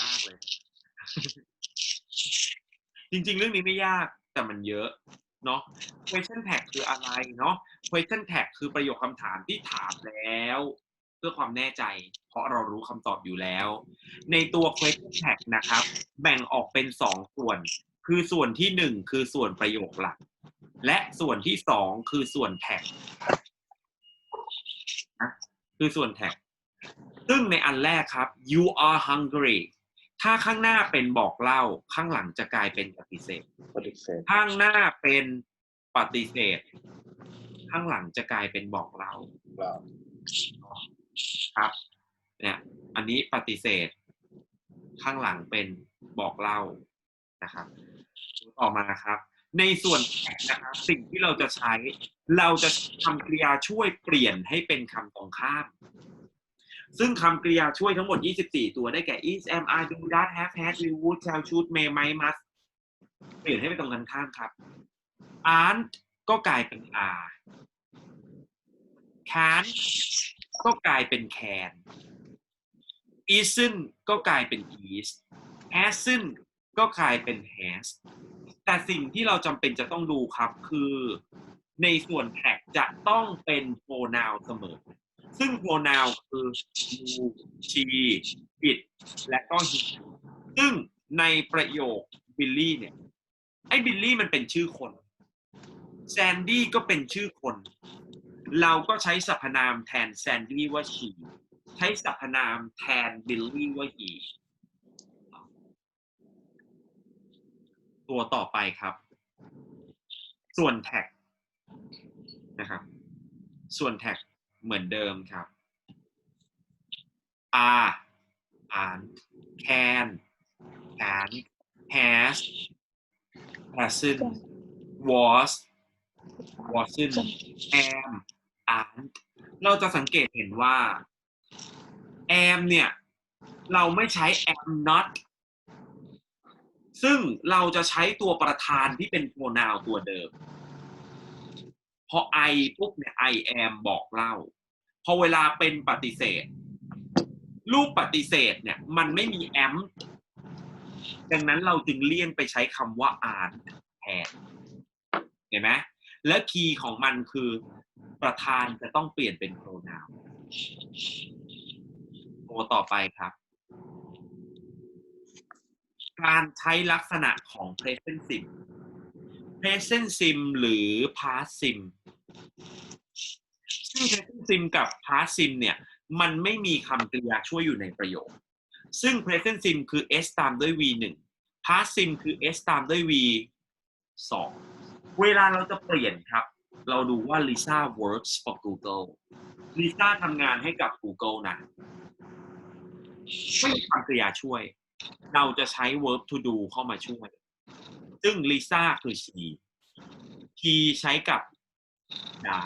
ยากเลย จริง ๆ เรื่องนี้ไม่ยากแต่มันเยอะเนาะ question tag คืออะไรเนาะ question tag คือประโยคคำถามที่ถามแล้ว เพื่อความแน่ใจ เพราะเรารู้คำตอบอยู่แล้ว ในตัว question tag นะครับ แบ่งออกเป็นสองส่วน คือส่วนที่หนึ่งคือส่วนประโยคหลัก และส่วนที่สองคือส่วนแท็กนะคือส่วนแท็ก ซึ่งในอันแรกครับ you are hungry ถ้าข้างหน้าเป็นบอกเล่า ข้างหลังจะกลายเป็นปฏิเสธ ปฏิเสธ ข้างหน้าเป็นปฏิเสธ ข้างหลังจะกลายเป็นบอกเล่าเราครับ เนี่ย อันนี้ปฏิเสธ ข้างหลังเป็นบอกเล่านะครับต่อมาครับ ในส่วนแท็กนะครับสิ่งที่เราจะใช้ เราจะทำกริยาช่วยเปลี่ยนให้เป็นคำตรงข้าม ซึ่งคำกริยาช่วยทั้งหมด 24 ตัวได้แก่ is am are do that have had will would shall should may might must เปลี่ยนให้เป็นตรงกันข้ามครับ aren't ก็กลายเป็น are can't ก็กลายเป็น can isn't ก็กลายเป็น is hasn't ก็กลายเป็น has แต่สิ่งที่เราจำเป็นจะต้องดูครับคือในส่วนแท็กจะต้องเป็น pronoun เสมอ ซึ่ง pronoun คือ you she it และก็ he ซึ่งในประโยคบิลลี่เนี่ย ไอ้บิลลี่มันเป็นชื่อคนแซนดี้ก็เป็นชื่อคน เราก็ใช้สรรพนามแทนแซนดี้ว่า she ใช้สรรพนามแทนบิลลี่ว่า he ตัวต่อไปครับ ส่วนแท็กนะครับ ส่วนแท็ก เหมือนเดิมครับ are aren't can can has hasn't was wasn't am aren't เราจะสังเกตเห็นว่า am เนี่ย เราไม่ใช้ am not ซึ่งเราจะใช้ตัวประธานที่เป็น pronoun ตัวเดิม พอ I ปุ๊บเนี่ย I am บอกเล่า พอเวลาเป็นปฏิเสธ รูปปฏิเสธเนี่ย มันไม่มี am ดังนั้นเราจึงเลี่ยงไปใช้คำว่า are แทนเห็นไหมและคีย์ของมันคือประธานจะต้องเปลี่ยนเป็น pronoun ต่อไปครับ การใช้ลักษณะของ present sim present sim หรือ past sim ซึ่ง present sim กับ past sim เนี่ยมันไม่มีคำกริยาช่วยอยู่ในประโยค ซึ่ง present sim คือ s ตามด้วย v 1 past sim คือ s ตามด้วย v 2เวลาเราจะเปลี่ยนครับ เราดูว่า Lisa works for Google Lisa ทำงานให้กับ Google นะไม่มีคำกริยาช่วย เราจะใช้ verb to do เข้ามาช่วย ซึ่ง Lisa คือ she she ใช้กับได้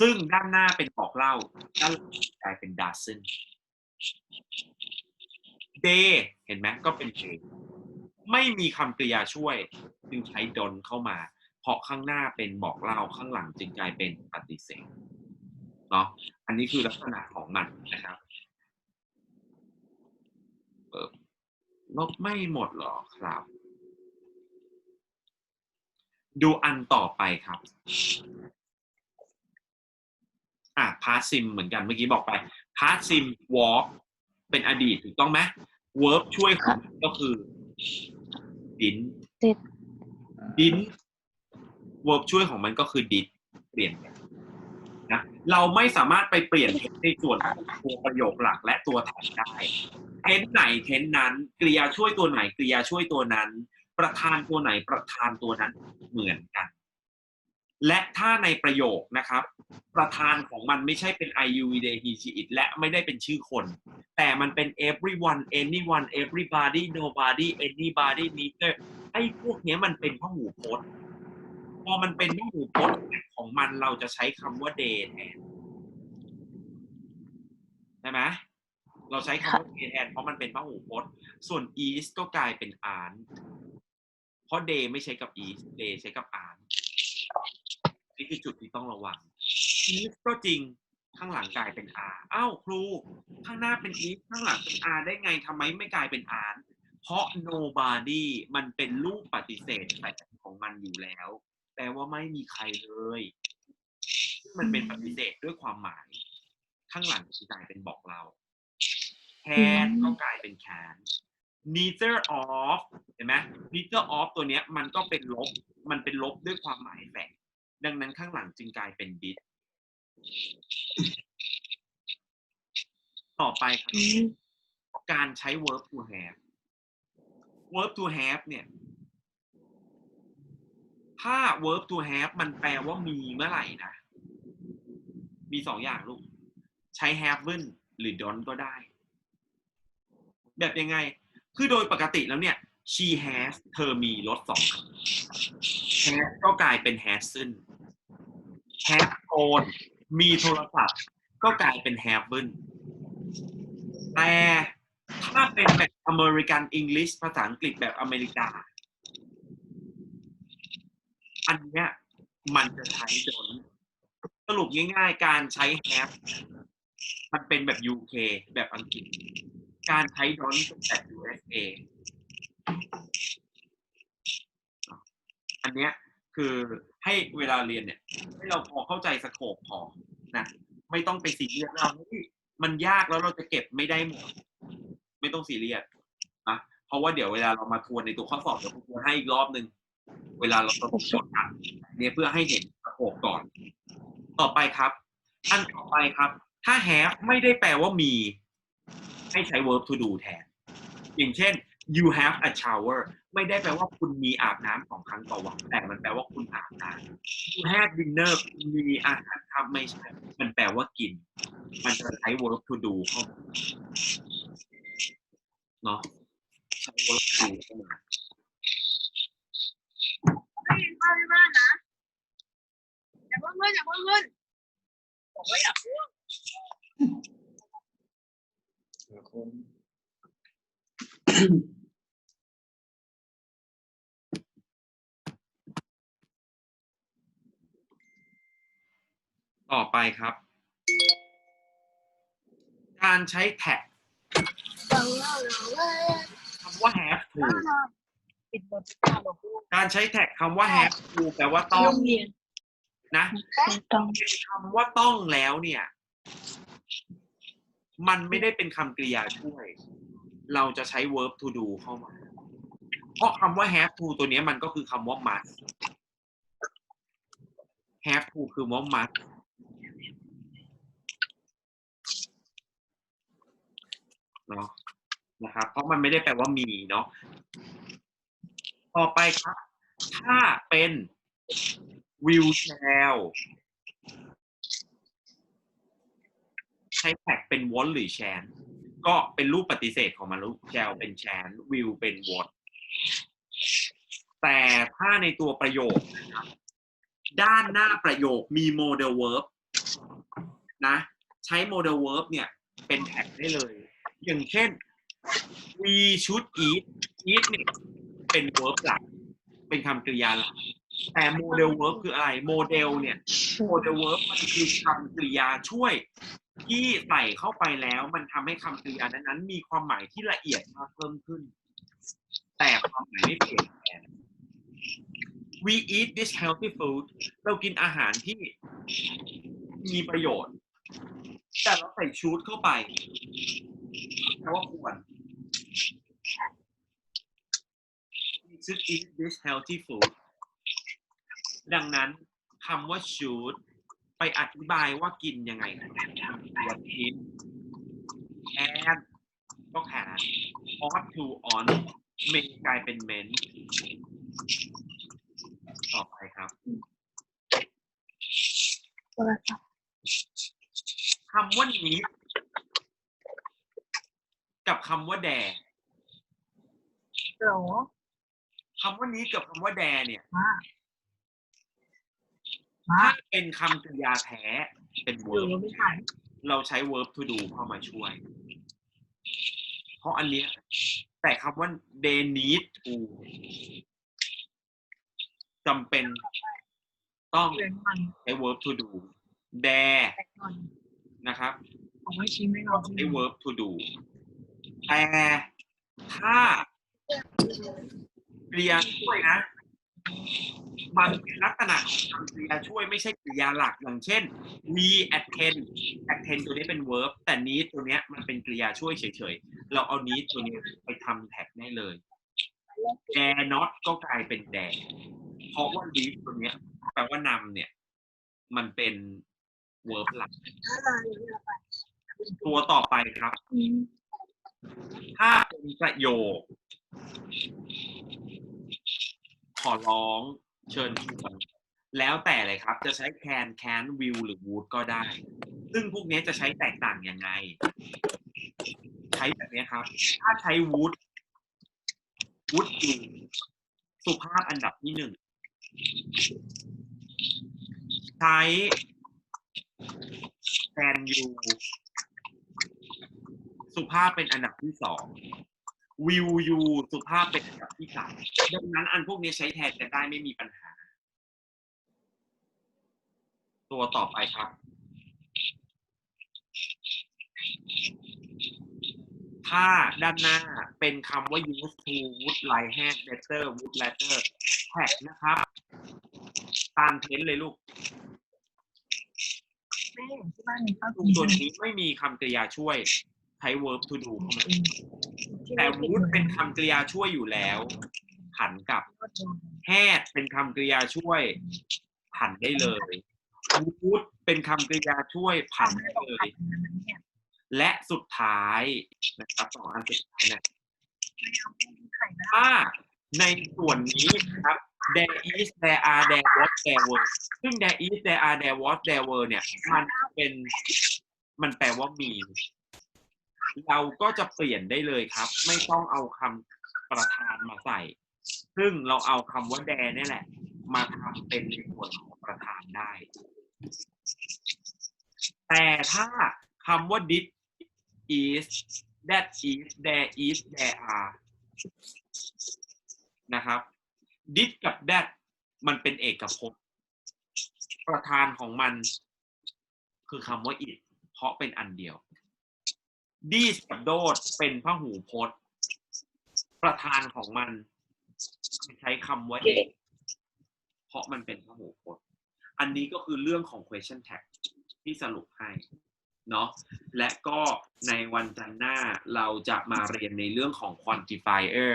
ซึ่งด้านหน้าเป็นบอกเล่าด้านหลังกลายเป็น doesn't they เห็นไหมก็เป็น they ไม่มีคำกริยาช่วย จึงใช้ don't เข้ามา เพราะข้างหน้าเป็นบอกเล่าข้างหลังจึงกลายเป็นปฏิเสธเนาะอันนี้คือลักษณะของมันนะครับลบไม่หมดหรอครับ ดูอันต่อไปครับ อะพาซิมเหมือนกันเมื่อกี้บอกไปพาซิมวอล์กเป็นอดีตถูกต้องไหมเวิร์บช่วยของมันก็คือดิน Did ดินเวิร์บช่วยของมันก็คือดิดเปลี่ยนไปนะเราไม่สามารถไปเปลี่ยนในส่วนของตัวประโยคหลักและตัวแทนได้เทนไหนเทนนั้นกริยาช่วยตัวไหนกริยาช่วยตัวนั้น ประธานตัวไหนประธานตัวนั้นเหมือนกัน และถ้าในประโยคนะครับ ประธานของมันไม่ใช่เป็น I U V they he she it และไม่ได้เป็นชื่อคน แต่มันเป็น everyone anyone everybody nobody anybody neither ไอ้พวกเนี้ยมันเป็นพหูพจน์ พอมันเป็นพหูพจน์ของมันเราจะใช้คำว่า day แทนใช่ไหมเราใช้คำว่า day แทนเพราะมันเป็นพหูพจน์ ส่วน is ก็กลายเป็น aren't เพราะ day ไม่ใช้กับ is day ใช้กับ aren't นี่คือจุดที่ต้องระวัง is ก็จริงข้างหลังกลายเป็น R อ้าวครู ข้างหน้าเป็น if ข้างหลังเป็น R ได้ไงทำไมไม่กลายเป็น R เพราะ nobody มันเป็นรูปปฏิเสธแต่ของมันอยู่แล้ว แปลว่าไม่มีใครเลย มันเป็นปฏิเสธด้วยความหมาย ข้างหลังกลายเป็นบอกเรา can ก็กลายเป็น can neither of เห็นไหม neither of ตัวเนี้ย มันก็เป็นลบ มันเป็นลบด้วยความหมายแฝง ดังนั้นข้างหลังจึงกลายเป็น did ต่อไปครับการใช้ verb to have verb to have เนี่ย ถ้า verb to have มันแปลว่ามีเมื่อไหร่นะ มีสองอย่างลูก ใช้ haven't หรือ don't ก็ได้ แบบยังไง คือโดยปกติแล้วเนี่ย she has เธอมีรถสองคัน has ก็กลายเป็น hasn't have phone มีโทรศัพท์ ก็กลายเป็น haven แต่ถ้าเป็นแบบ American English ภาษาอังกฤษแบบอเมริกา อันเนี้ยมันจะใช้จนสรุปง่ายๆ การใช้ have มันเป็นแบบ UK แบบอังกฤษ การใช้ don't เป็นแบบ USA อันเนี้ยคือให้เวลาเรียนเนี่ย ให้เราพอเข้าใจสโคปพอนะไม่ต้องไปซีเรียสเราเฮ้ยมันยากแล้วเราจะเก็บไม่ได้หมดไม่ต้องซีเรียสนะเพราะว่าเดี๋ยวเวลาเรามาทวนในตัวข้อสอบเดี๋ยวผมทวนให้อีกรอบหนึ่งเวลาเราต้องจดอะเนี่ยเพื่อให้เห็นสโคปก่อน ต่อไปครับ อันต่อไปครับ ถ้า have ไม่ได้แปลว่ามี ให้ใช้ verb to do แทน อย่างเช่น you have a shower ไม่ได้แปลว่าคุณมีอาบน้ำสองครั้งต่อวัน แต่มันแปลว่าคุณอาบน้ำ you have dinner คุณมีอาหารทำไม่ใช่ มันแปลว่ากิน มันจะใช้ verb to do เข้าเนาะใช้ verb to do เข้ามาไม่ยินพ่อที่บ้านนะอย่าเพิ่งขึ้นอย่าเพิ่งขึ้นบอกว่าอย่าเพิ่ง ต่อไปครับ การใช้แท็กเราเราเราเว้ยคำว่า have to ปิดบทการบอกลูกการใช้แท็กคำว่า have to แปลว่าต้องโรงเรียนนะต้องเป็นคำว่าต้องแล้วเนี่ย มันไม่ได้เป็นคำกริยาช่วย เราจะใช้ verb to do เข้ามา เพราะคำว่า have to ตัวเนี้ยมันก็คือคำว่า must have to คือว่า must เนาะนะครับเพราะมันไม่ได้แปลว่ามีเนาะต่อไปครับ ถ้าเป็น will shall ใช้แท็กเป็น want หรือ shan ก็เป็นรูปปฏิเสธของมันรูป shall เป็น shan will เป็น want แต่ถ้าในตัวประโยคนะครับด้านหน้าประโยคมี model verb นะ ใช้ model verb เนี่ย เป็นแท็กได้เลย อย่างเช่น we should eat eat เนี่ยเป็น verb หลัก เป็นคำกริยาหลัก แต่ model verb คืออะไร model เนี่ย model verb มันคือคำกริยาช่วย ที่ใส่เข้าไปแล้วมันทำให้คำกริยานั้นๆมีความหมายที่ละเอียดมากเพิ่มขึ้น แต่ความหมายไม่เปลี่ยนแปลง we eat this healthy food เรากินอาหารที่มีประโยชน์ แต่เราใส่ชูดเข้าไป แปลว่าควร we should eat this healthy food ดังนั้นคำว่า should ไปอธิบายว่ากินยังไงควรกิน and ก็แขน ought to on เมนกลายเป็นเมนต่อไปครับโทรศัพท์คำว่านี้ กับคำว่าแดโหลคำว่านี้กับคำว่าแดเนี่ยมามาถ้าเป็นคำกริยาแท้เป็นดู verb ไม่ทันเราใช้ verb to do เข้ามาช่วย เพราะอันเนี้ยแต่คำว่า they need to จำเป็นต้องเรียนมันใช้ verb to do dare แต่ก่อนนะครับผมไม่ชิมไม่ลองใช้ verb to do แต่ถ้ากริยาช่วยนะ มันเป็นลักษณะของกริยาช่วยไม่ใช่กริยาหลักอย่างเช่น we attend attend ตัวนี้เป็น verb แต่ need ตัวเนี้ยมันเป็นกริยาช่วยเฉยๆ เราเอา need ตัวนี้ไปทำแท็กได้เลย dare not ก็กลายเป็น dare เพราะว่า lead ตัวเนี้ยแปลว่านำเนี่ย มันเป็น verb หลัก ตัวต่อไปครับ ถ้าเป็นประโยค ขอร้องเชิญชวนแล้วแต่เลยครับ จะใช้ can can will หรือ would ก็ได้ ซึ่งพวกนี้จะใช้แตกต่างยังไง ใช้แบบนี้ครับ ถ้าใช้ would would you สุภาพอันดับที่หนึ่ง ใช้ can you สุภาพเป็นอันดับที่สอง will you สุภาพเป็นอันดับที่สามดังนั้นอันพวกนี้ใช้แทนกันได้ไม่มีปัญหา ตัวต่อไปครับ ถ้าด้านหน้าเป็นคำว่า used to would like had better would later แท็กนะครับ ตามเทนเลยลูกแม่ที่บ้านมีข้าวตรงตัวนี้ไม่มีคำกริยาช่วย ใช้ verb to do เข้ามาแต่ would เป็นคำกริยาช่วยอยู่แล้ว ผันกับ had เป็นคำกริยาช่วย ผันได้เลย would เป็นคำกริยาช่วยผันได้เลย และสุดท้ายนะครับสองอันสุดท้ายเนะถ้าในส่วนนี้นะครับ there is there are there was there were ซึ่ง there is there are there was there were เนี่ย มันเป็น มันแปลว่ามี เราก็จะเปลี่ยนได้เลยครับ ไม่ต้องเอาคำประธานมาใส่ ซึ่งเราเอาคำว่า there เนี่แหละ มาทำเป็นในส่วนของประธานได้ แต่ถ้าคำว่า did is that is there is there are นะครับ did กับ that มันเป็นเอกพจน์ ประธานของมันคือคำว่า it เพราะเป็นอันเดียว this กับ those เป็นพหูพจน์ ประธานของมัน ใช้คำว่า it เพราะมันเป็นพหูพจน์ อันนี้ก็คือเรื่องของ question tag ที่สรุปให้เนาะและก็ในวันจันทร์หน้าเราจะมาเรียนในเรื่องของ quantifier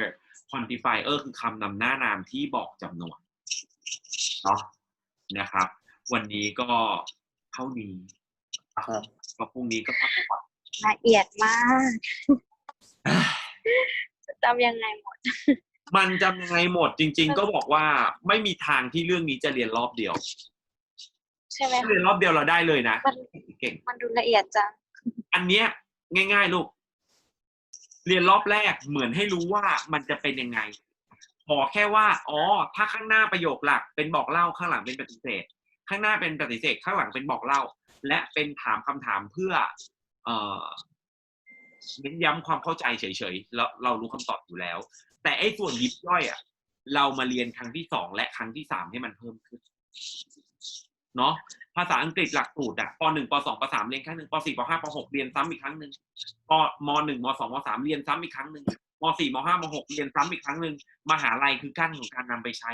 quantifier คือคำนำหน้านามที่บอกจำนวนเนาะนะครับ วันนี้ก็เท่านี้ครับก็พรุ่งนี้ก็พักผ่อน ละเอียดมากจะจำยังไงหมด มันจำยังไงหมดจริง ๆ ก็บอกว่าไม่มีทางที่เรื่องนี้จะเรียนรอบเดียว ใช่ไหมถ้าคะเรียนรอบเดียวเราได้เลยนะมันเก่งมันดูละเอียดจัง อันเนี้ย ง่าย ๆ ลูก เรียนรอบแรกเหมือนให้รู้ว่ามันจะเป็นยังไงขอแค่ว่า อ๋อ ถ้าข้างหน้าประโยคหลัก เป็นบอกเล่าข้างหลังเป็นปฏิเสธ ข้างหน้าเป็นปฏิเสธข้างหลังเป็นบอกเล่า และเป็นถามคำถามเพื่อ เน้นย้ำความเข้าใจเฉยๆแล้วเรารู้คำตอบอยู่แล้ว แต่ไอ้ส่วนยิบย่อยอะ เรามาเรียนครั้งที่สองและครั้งที่สามให้มันเพิ่มขึ้นเนาะภาษาอังกฤษหลักสูตรอะปหนึ่งปสองปสามเรียนครั้งหนึ่งปสี่ปห้าปหกเรียนซ้ำอีกครั้งหนึ่งปมหนึ่งมสองมสามเรียนซ้ำอีกครั้งหนึ่งมสี่มห้ามหกเรียนซ้ำอีกครั้งหนึ่งมหาลัยคือกั้นของการนำไปใช้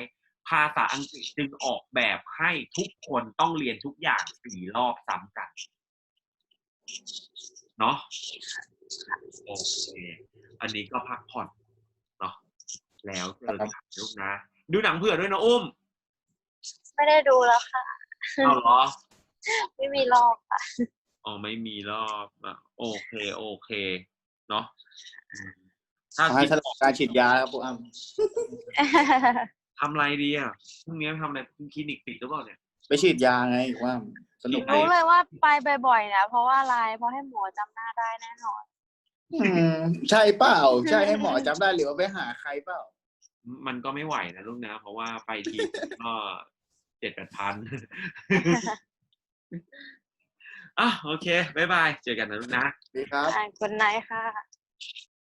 ภาษาอังกฤษจึงออกแบบให้ทุกคนต้องเรียนทุกอย่างสี่รอบซ้ำกัน เนาะโอเคอันนี้ก็พักผ่อนเนาะแล้วเจอกันลูกนะ ดูหนังเผื่อด้วยนะอุ้ม ไม่ได้ดูแล้วค่ะ เอาเหรอ ไม่มีรอบค่ะ อ๋อไม่มีรอบอะโอเคโอเค เนาะอืมถ้าขอให้คิดฉลองการฉีดยาครับปุ๊อ้ำทำอะไรดีอะพรุ่งนี้ทำอะไรคลินิกปิดหรือเปล่าเนี่ย ไปฉีดยาไงว่า สนุกไม่รู้เลยว่าไปบ่อยๆนะเพราะว่าอะไรเพราะให้หมอจำหน้าได้แน่นอน อืมใช่เปล่า ใช่ให้หมอจำได้หรือว่าไปหาใครเปล่า มันก็ไม่ไหวนะลูกนะ เพราะว่าไปทีก็เจ็ดแปดพันอะโอเคบ๊ายบาย เจอกันนะลูกนะ ดีครับ อ่านคนไหนค่ะ